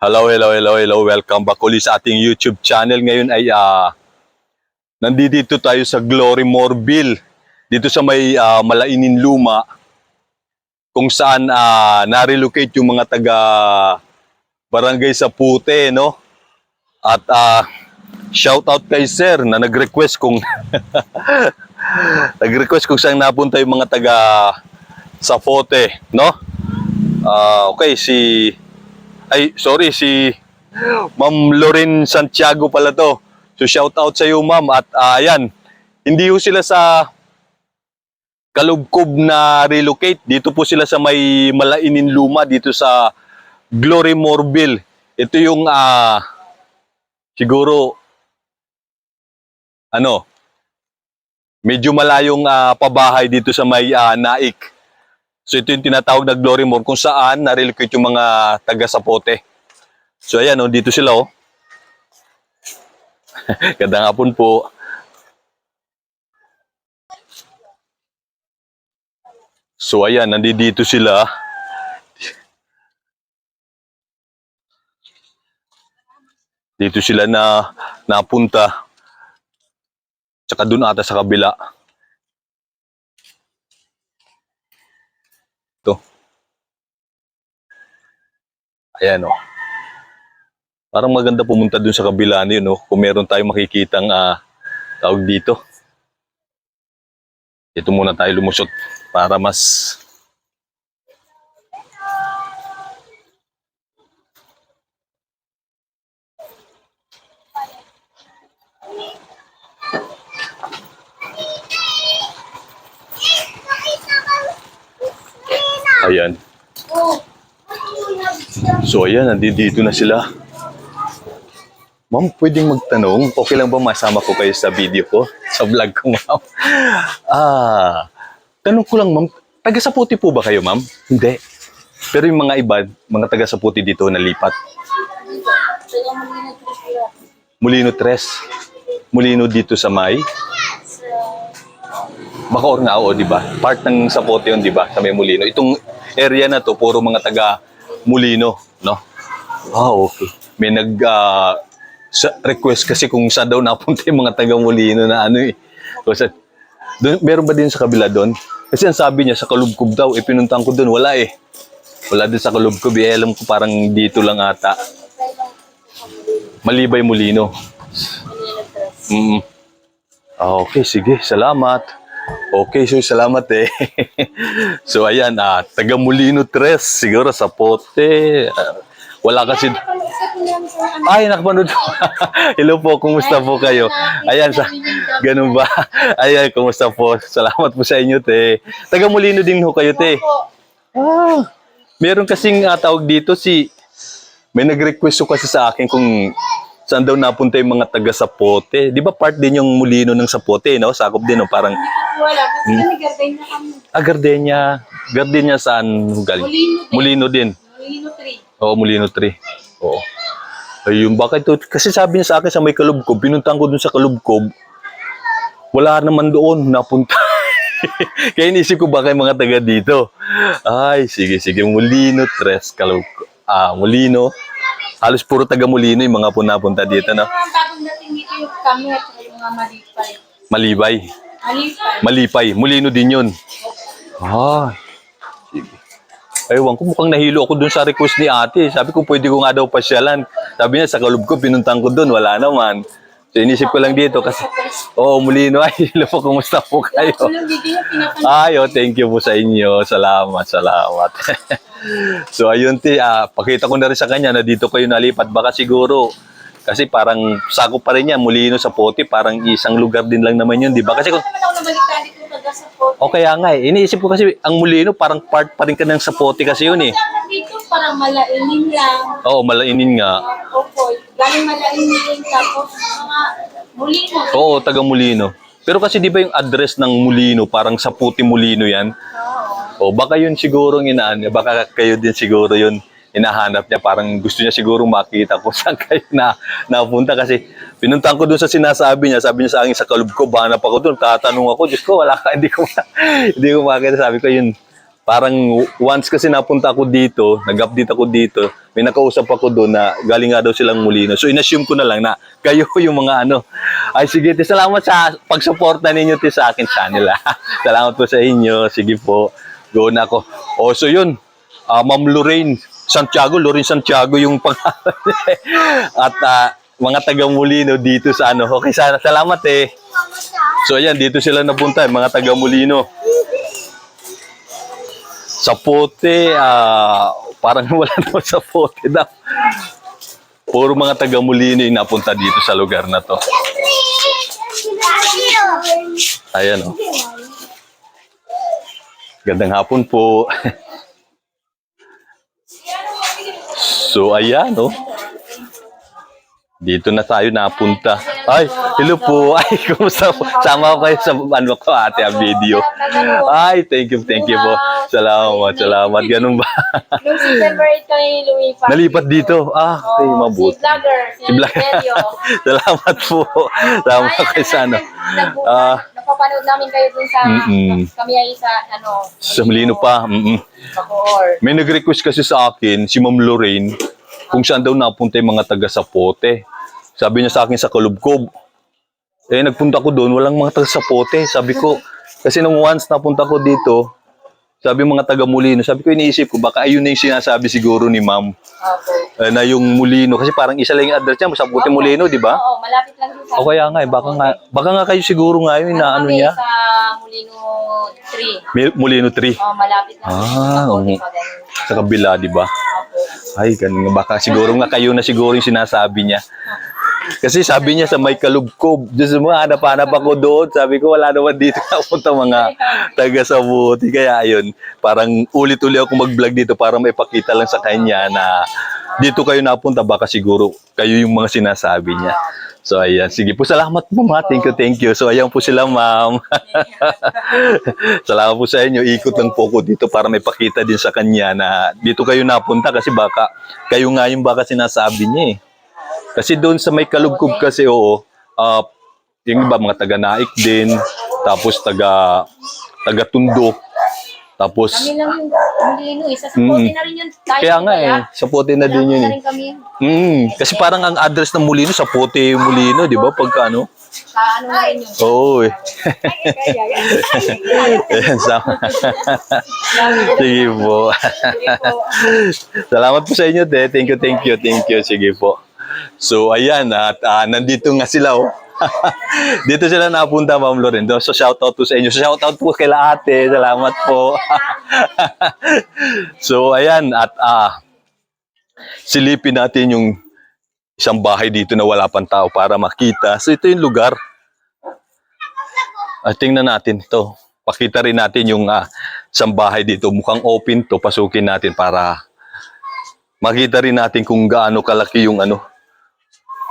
Hello, hello, hello, hello. Welcome back ulit sa ating YouTube channel. Ngayon ay ah, nandito tayo sa Glory Morville. Dito sa may ah, Malainin Luma. Kung saan ah, na-relocate yung mga taga Barangay Sapute, no? At ah, shout out kay Sir na nag-request kung nag-request kung saan napunta yung mga taga Sapote, no? Ah, okay, si ay, sorry, si Ma'am Loren Santiago pala to. So shout out sa iyo, Ma'am. At ah, ayan, hindi ho sila sa Kalubkob na relocate. Dito po sila sa may Malainin Luma, dito sa Glory Morville. Ito yung ah siguro ano, medyo malayong ah, pabahay dito sa may ah, Naik. So ito yung tinatawag na Glory More kung saan na-relocate yung mga taga Sapote. So ayan, oh, dito sila oh. Hapon po. So ayan, nandito sila. Dito sila na napunta. Tsaka doon ata sa kabila. Ito. Ayan o. Parang maganda pumunta dun sa kabila na yun, no? Kung meron tayong makikitang ah, tawag dito. Ito muna tayo lumusot para mas Ayan. So ayan, nandito na sila. Ma'am, pwedeng magtanong, okay lang ba masama ko kayo sa video ko? Sa vlog ko, ma'am? Ah, tanong ko lang, ma'am, taga Saputi po ba kayo, ma'am? Hindi. Pero yung mga iba, mga taga Saputi dito nalipat. Mulino Tres. Mulino dito sa May. Bacoor nga, oo, di ba? Part ng Sapote yun, di ba? Sa may Mulino. Itong area na to, puro mga taga Mulino, no? Ah, okay. May nag sa request kasi kung saan daw napunta yung mga taga Mulino na ano eh. Sa, doon, meron ba din sa kabila doon? Kasi ang sabi niya, sa Kalubkob daw, eh pinuntahan ko doon, wala eh. Wala din sa Kalubkob, eh alam ko parang dito lang ata. Malibay Mulino. Mm. Ah, okay, sige, salamat. Okay, so salamat eh. so ayan, ah, taga Molino Tres, siguro sa pote. Ah, wala kasi... Ay, nakapanood po. Hello po, kumusta po kayo? Ayan, sa... Ganun ba? Ayan, kumusta po? Salamat po sa inyo, te. Taga Molino din ho kayo, te. Ah, meron kasing ah, tawag dito si... May nag-request ko kasi sa akin kung saan daw napunta yung mga taga Sapote. Di ba part din yung mulino ng Sapote, no? Sakop din, no? Parang Wala, kasi kami garden na kami. Ah, Gardenia. Gardenia saan galing? Molino din. Mulino din. Molino 3. Oo, Mulino 3. Oo. Ayun, bakit to? Kasi sabi niya sa akin sa may Kalubkob, pinuntahan ko dun sa Kalubkob, wala naman doon, napunta. Kaya inisip ko baka yung mga taga dito. Ay, sige, sige. Mulino 3, Kalubkob. Ah, Mulino. Halos puro taga Mulino yung mga punapunta dito, no? Yung mga bagong dating dito yung kami at yung mga malipay. Malibay. Malipay. Malipay. Mulino din yun. Ah, sige. Ewan ko, mukhang nahilo ako dun sa request ni ate. Sabi ko, pwede ko nga daw pasyalan. Sabi niya, sa kalub ko, pinuntang ko dun. Wala naman. So, inisip ko lang dito kasi, oo, Mulino. Ay, hello po, kumusta po kayo? Ay, oh, thank you po sa inyo. Salamat, salamat. so, ayun, ti, ah, pakita ko na rin sa kanya na dito kayo nalipat. Baka siguro, kasi parang sakop pa rin niya, Mulino sa Poti, parang isang lugar din lang naman yun, di ba? Kasi kung, sa o kaya nga eh, iniisip ko kasi ang Mulino parang part pa rin ka ng Sapote kasi yun eh. Dito parang malainin lang. Oo, malainin nga. Uh, opo, galing malainin tapos mga molino. Oo, taga Mulino. Pero kasi di ba yung address ng Mulino, parang Saputi Mulino yan? Oo. O baka yun siguro ang inaan baka kayo din siguro yun hinahanap niya. Parang gusto niya siguro makita kung saan kayo na napunta kasi pinuntahan ko doon sa sinasabi niya. Sabi niya sa akin sa kalub ko, hanap ako doon. Tatanong ako, Diyos ko, wala ka, hindi ko, hindi ko makita. Sabi ko yun, parang once kasi napunta ako dito, nag-update ako dito, may nakausap ako doon na galing nga daw silang Molino. So inassume ko na lang na kayo yung mga ano. Ay sige, te, salamat sa pagsuporta ninyo te, sa akin channel. ah. salamat po sa inyo. Sige po. Go na ako. O so yun, ah, Ma'am Lorraine Santiago, Lorraine Santiago yung pangalan. At ah, mga taga Molino dito sa ano. Okay, sana salamat eh. So ayan, dito sila napunta, yung mga taga Molino. Sa pote, ah, parang wala naman sa pote daw. Puro mga taga Molino yung napunta dito sa lugar na to. Ayan o. Gandang hapon po. so ayan o. Dito na tayo napunta. Ay, hello po. Ay, kumusta po? Sama ko kayo sa ano ko ate, ang video. Ay, thank you, thank you po. Salamat, salamat. Ganun ba? Noong September 8 kami lumipat. Nalipat dito. Ah, okay, Oo, mabuti. Si vlogger, si. Delio. Salamat po. Salamat kayo sa ano. Ah. Napapanood namin kayo dun sa, Mm-mm. kami ay sa, ano, Sa Molino pa. Mm-mm. Bacoor. May nag-request kasi sa akin, si Ma'am Lorraine, kung saan daw napunta yung mga taga Sapote. Sabi niya sa akin sa Kalubkob. Eh, nagpunta ko doon, walang mga taga Sapote. Sabi ko, kasi nung once napunta ko dito, sabi mga taga Molino, sabi ko iniisip ko, baka ayun na yung sinasabi siguro ni Ma'am, Opo. eh, na yung Molino. Kasi parang isa lang yung address niya, Sapote Molino, di ba? Oo, malapit lang dun sa... O kaya nga, eh, baka nga, baka nga kayo siguro nga yun na ano niya, sa Molino 3. Mi- Molino 3. Oh, malapit lang. Ah, oo. Sa kabila, di ba? Opo. Ay, ganun nga. Baka siguro nga kayo na siguro yung sinasabi niya. Kasi sabi niya sa may kalubkob, Diyos mo, hanap-hanap ako doon. Sabi ko, wala naman dito napunta mga taga sa buti. Kaya ayun, parang ulit-uli ako mag-vlog dito para maipakita lang sa kanya na dito kayo napunta. Baka siguro kayo yung mga sinasabi niya. So ayan, sige po, salamat po ma. Thank you, thank you. So ayan po sila ma'am. salamat po sa inyo. Ikot lang po ko dito para may pakita din sa kanya na dito kayo napunta kasi baka kayo nga yung baka sinasabi niya eh. Kasi doon sa may kalugkog kasi oo, ah, yung iba mga taga Naik din, tapos taga taga Tundok, tapos Kami lang yung Molino, isa sa Mm. Na rin yun. Tayo kaya nga eh, sa Pote na din yun na eh. rin kami. Mm, kasi parang ang address ng Molino sa Pote yung Molino, di ba? Pagka ano? Sa ano na rin yun. Oo eh. Ayan, sama. Sige po. Salamat po sa inyo, te. Thank you, thank you, thank you. Sige po. So, ayan. At ah, nandito nga sila, oh. Dito sila napunta, Ma'am Loren. So, shoutout po sa inyo. So, shoutout po kay ate. Salamat po. so, ayan. At ah, silipin natin yung isang bahay dito na wala pang tao para makita. So, ito yung lugar. Ah, tingnan natin to. Pakita rin natin yung ah, isang bahay dito. Mukhang open to. Pasukin natin para makita rin natin kung gaano kalaki yung ano,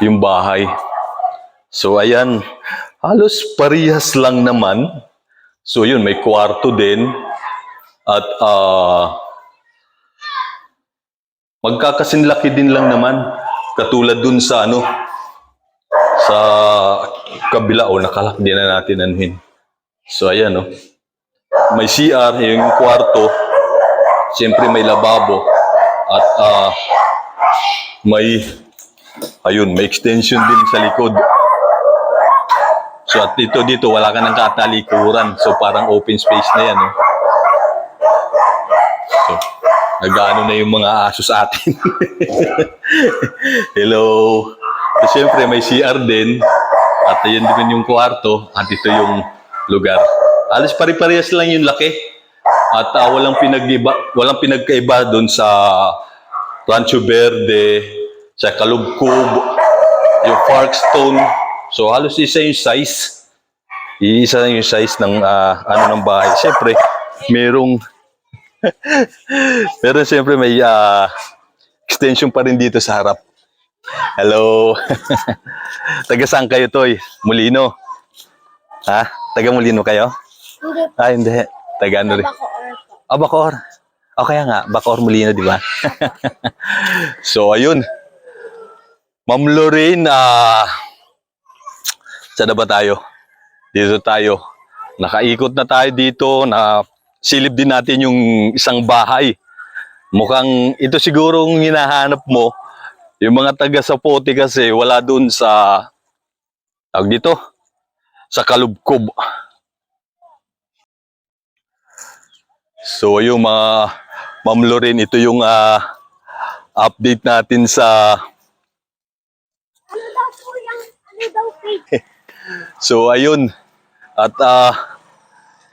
yung bahay. So ayan, halos parehas lang naman. So yun, may kwarto din. At ah magkakasinlaki din lang naman. Katulad dun sa ano, sa kabila o nakalak din na natin anuhin. So ayan oh. May CR, yung kwarto. Siyempre may lababo. At ah may ayun, may extension din sa likod. So at dito dito wala ka ng katalikuran. So parang open space na yan. Oh. So nag-ano na yung mga aso sa atin. Hello. So syempre may CR din. At yun din yung kwarto. At ito yung lugar. Alas pare-parehas lang yung laki. At ah, walang pinag-iba, walang pinagkaiba doon sa Rancho Verde, sa Kalubkub, yung Parkstone. So halos isa yung size. Iisa lang yung size ng ah, ano ng bahay. Siyempre, merong Pero siyempre may ah, extension pa rin dito sa harap. Hello. Taga saan kayo, Toy? Molino? Ha? Taga Molino kayo? Hindi Ah, hindi. Taga ano rin? Ah, Bacoor. O kaya nga, Bacoor Molino, di ba? so, ayun. Ma'am Lorraine, ah... na ba tayo? Dito tayo. Nakaikot na tayo dito, na silip din natin yung isang bahay. Mukhang ito siguro ang hinahanap mo. Yung mga taga Sapote kasi wala doon sa tawag dito sa Kalubkob. So yung mga Ma'am Loren, ito yung ah, update natin sa Ano daw po yung, ano daw page? So ayun. At ah,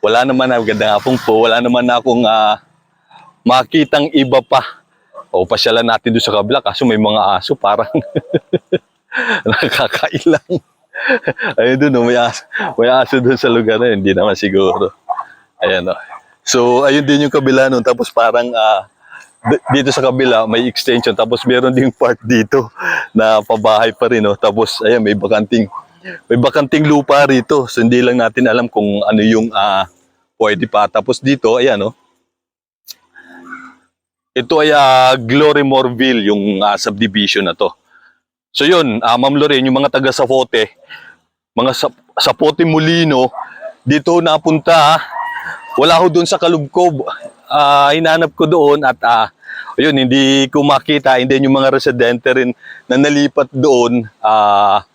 wala naman na ganda nga pong po, wala naman na akong ah, makitang iba pa. O pasyalan natin doon sa kabila kaso may mga aso parang nakakailang. Ayun doon, no, may aso, may aso doon sa lugar na yun. Hindi naman siguro. Ayan o. So, ayun din yung kabila nun. Tapos parang d- dito sa kabila may extension. Tapos meron ding part dito na pabahay pa rin. No? Tapos, ayan, may bakanting may bakanting lupa rito. So, hindi lang natin alam kung ano yung ah, pwede pa. Tapos dito, ayan, no? Ito ay ah, Glory Morville, yung ah, subdivision na to. So yun, ah, Ma'am Lorraine, yung mga taga Sapote, mga sa Sapote Molino, dito napunta, wala ho doon sa Kalubkob. Ah, hinanap ko doon at ah, yun, hindi ko makita, hindi yung mga residente rin na nalipat doon, ah,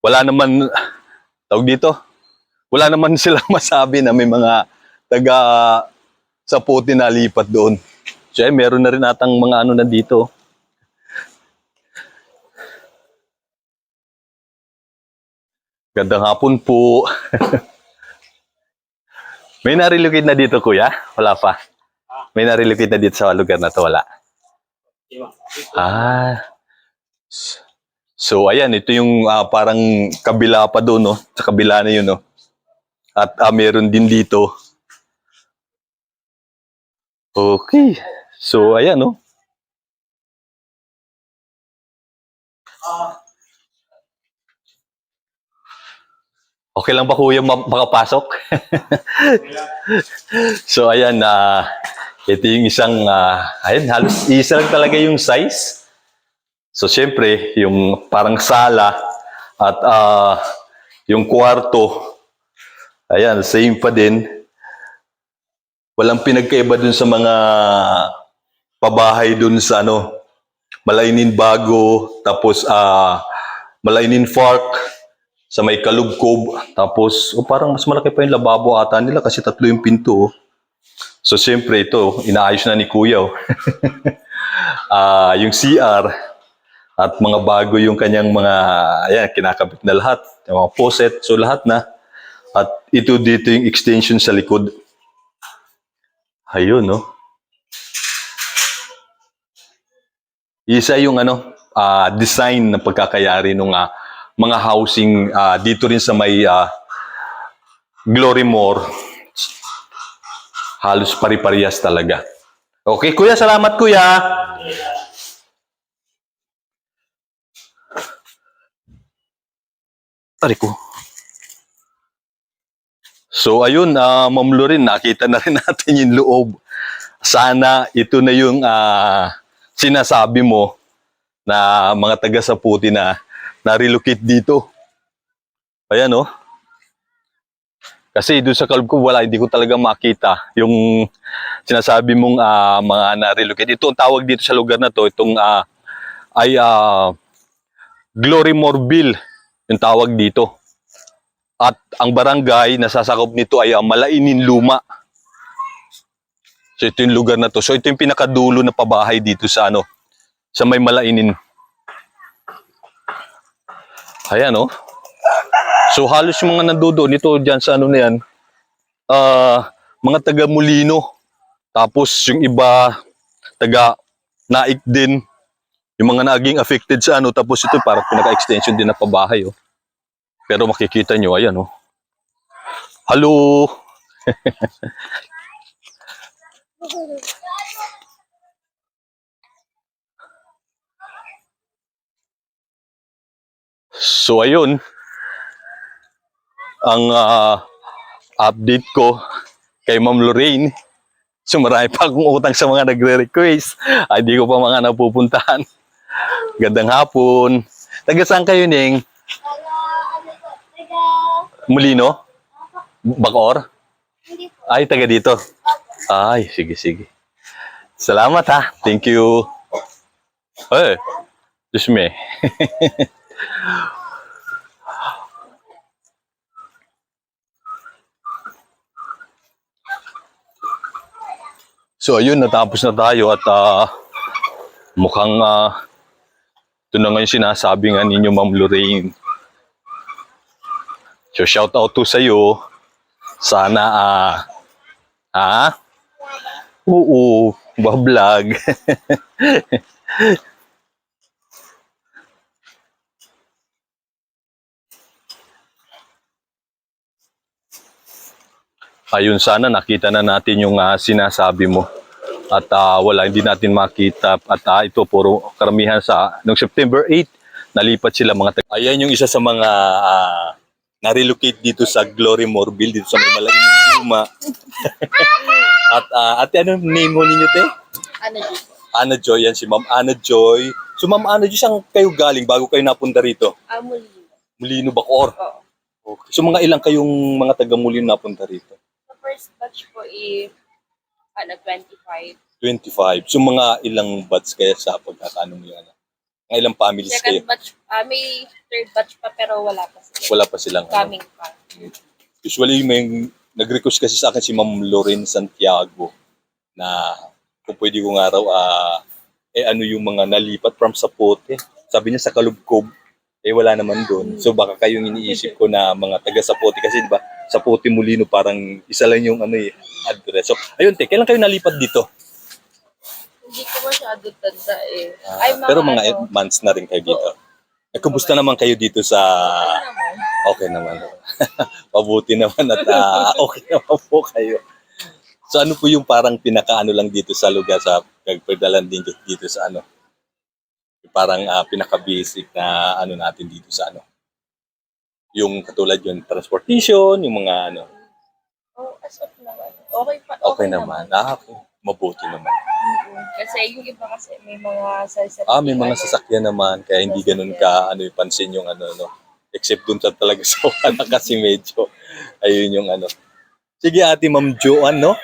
wala naman, tawag dito, wala naman sila masabi na may mga taga Sapote na lipat doon. So, eh, meron na rin atang mga ano na dito. Gandang hapon po. May narilocate na dito, kuya? Wala pa. May narilocate na dito sa lugar na to, wala. Ah. So, ayan, ito yung ah, parang kabila pa doon, no? Sa kabila na yun, no? At ah, meron din dito. Okay. So, ayan, no? Okay lang ba kuya ma- makapasok? so ayan na ito yung isang ah, ayan halos isa lang talaga yung size. So syempre yung parang sala at ah, yung kwarto ayan same pa din. Walang pinagkaiba dun sa mga pabahay dun sa ano Malainin Bago tapos ah Malainin Park sa may kalubkob. Tapos, oh, parang mas malaki pa yung lababo ata nila kasi tatlo yung pinto. oh. So, siyempre ito, inaayos na ni Kuya. oh. Ah, yung CR at mga bago yung kanyang mga, ayan, kinakabit na lahat. Yung mga faucet, so lahat na. At ito dito yung extension sa likod. Ayun, no? Isa yung ano, ah, design ng pagkakayari ng mga housing ah, dito rin sa may ah, Glory More. Halos pari-parehas talaga. Okay, kuya, salamat kuya. Ari ko. So ayun, uh, Ma'am Lorin, nakita na rin natin yung loob. Sana ito na yung ah, sinasabi mo na mga taga Saputi na na-relocate dito. Ayan oh. Kasi doon sa kalb ko, wala, hindi ko talaga makita yung sinasabi mong ah, mga na-relocate. Ito ang tawag dito sa lugar na to, itong ah, ay ah, Glory Morville, yung tawag dito. At ang barangay na sasakop nito ay ang Malainin Luma. So ito yung lugar na to. So ito yung pinakadulo na pabahay dito sa ano, sa may Malainin. Ayan oh. So halos yung mga nandoon nito diyan sa ano na yan, ah, mga taga Molino. Tapos yung iba taga Naik din. Yung mga naging affected sa ano, tapos ito parang pinaka-extension din na pabahay oh. Pero makikita nyo, ayan oh. Hello! So ayun, ang ah, update ko kay Ma'am Lorraine. So marami pa akong utang sa mga nagre-request. Ay, di ko pa mga napupuntahan. Gandang hapon. Taga saan kayo, Ning? Molino? Bacor? Ay, taga dito. Ay, sige, sige. Salamat ha. Thank you. Eh, Diyos me. so, ayun, natapos na tayo at ah, mukhang ah, ito na nga yung sinasabi nga ninyo, Ma'am Lorraine. So, shout out to sa'yo. Sana, ah, ha? Oo, bablog. Ayun, sana nakita na natin yung ah, sinasabi mo. At ah, wala, hindi natin makita. At ah, ito, puro karamihan sa, noong September 8, nalipat sila mga tag- Ayan yung isa sa mga ah, na-relocate dito sa Glory Morville, dito sa may malaking luma. At ah, ate, ano name mo ninyo, te? Ano dito? Ana Joy, yan si Ma'am Ana Joy. So Ma'am Ana Joy, saan kayo galing bago kayo napunta rito? Ah, Molino. Mulino, Bacoor. Oo. Okay. So mga ilang kayong mga taga Mulino napunta rito? First batch po is, ano, 25. 25. So mga ilang batch kaya sa pagkakano mo yung ano? Mga ilang families kayo? Second batch, ah, may third batch pa pero wala pa sila. Wala pa silang ano? Coming pa. Usually may nag-request kasi sa akin si Ma'am Loren Santiago na kung pwede ko nga raw ah, eh ano yung mga nalipat from Sapote. Sabi niya sa Kalubkob, eh wala naman doon. So baka kayong iniisip ko na mga taga Sapote kasi di ba Sapote Molino parang isa lang yung ano eh, address. So ayun te, kailan kayo nalipat dito? Hindi ko masyado tanda eh. Ah, Ay, mga pero mga ano, months na rin kayo dito. Eh, kumusta naman kayo dito sa... naman. Okay naman. Mabuti naman at ah, okay naman po kayo. So ano po yung parang pinakaano lang dito sa lugar sa pagpadalan din dito sa ano? Yung Parang ah, pinaka-basic na ano natin dito sa ano? Yung katulad yung transportation, yung mga ano. Oh, as of naman. Okay pa. Okay, naman. Ah, okay. Mabuti naman. Mm-mm. Kasi yung iba kasi may mga sasakyan. Ah, may mga sasakyan naman kaya hindi ganun ka ano yung pansin yung ano no. Except dun sa talaga sa wala kasi medyo ayun yung ano. Sige ate Ma'am Joanne no.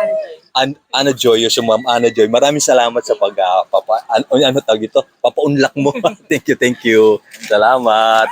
Android. An Ana Joy, yung Ma'am Ana Joy. Maraming salamat sa pag ah, papa, an, ano tawag ito? Papaunlak mo. thank you, thank you. Salamat.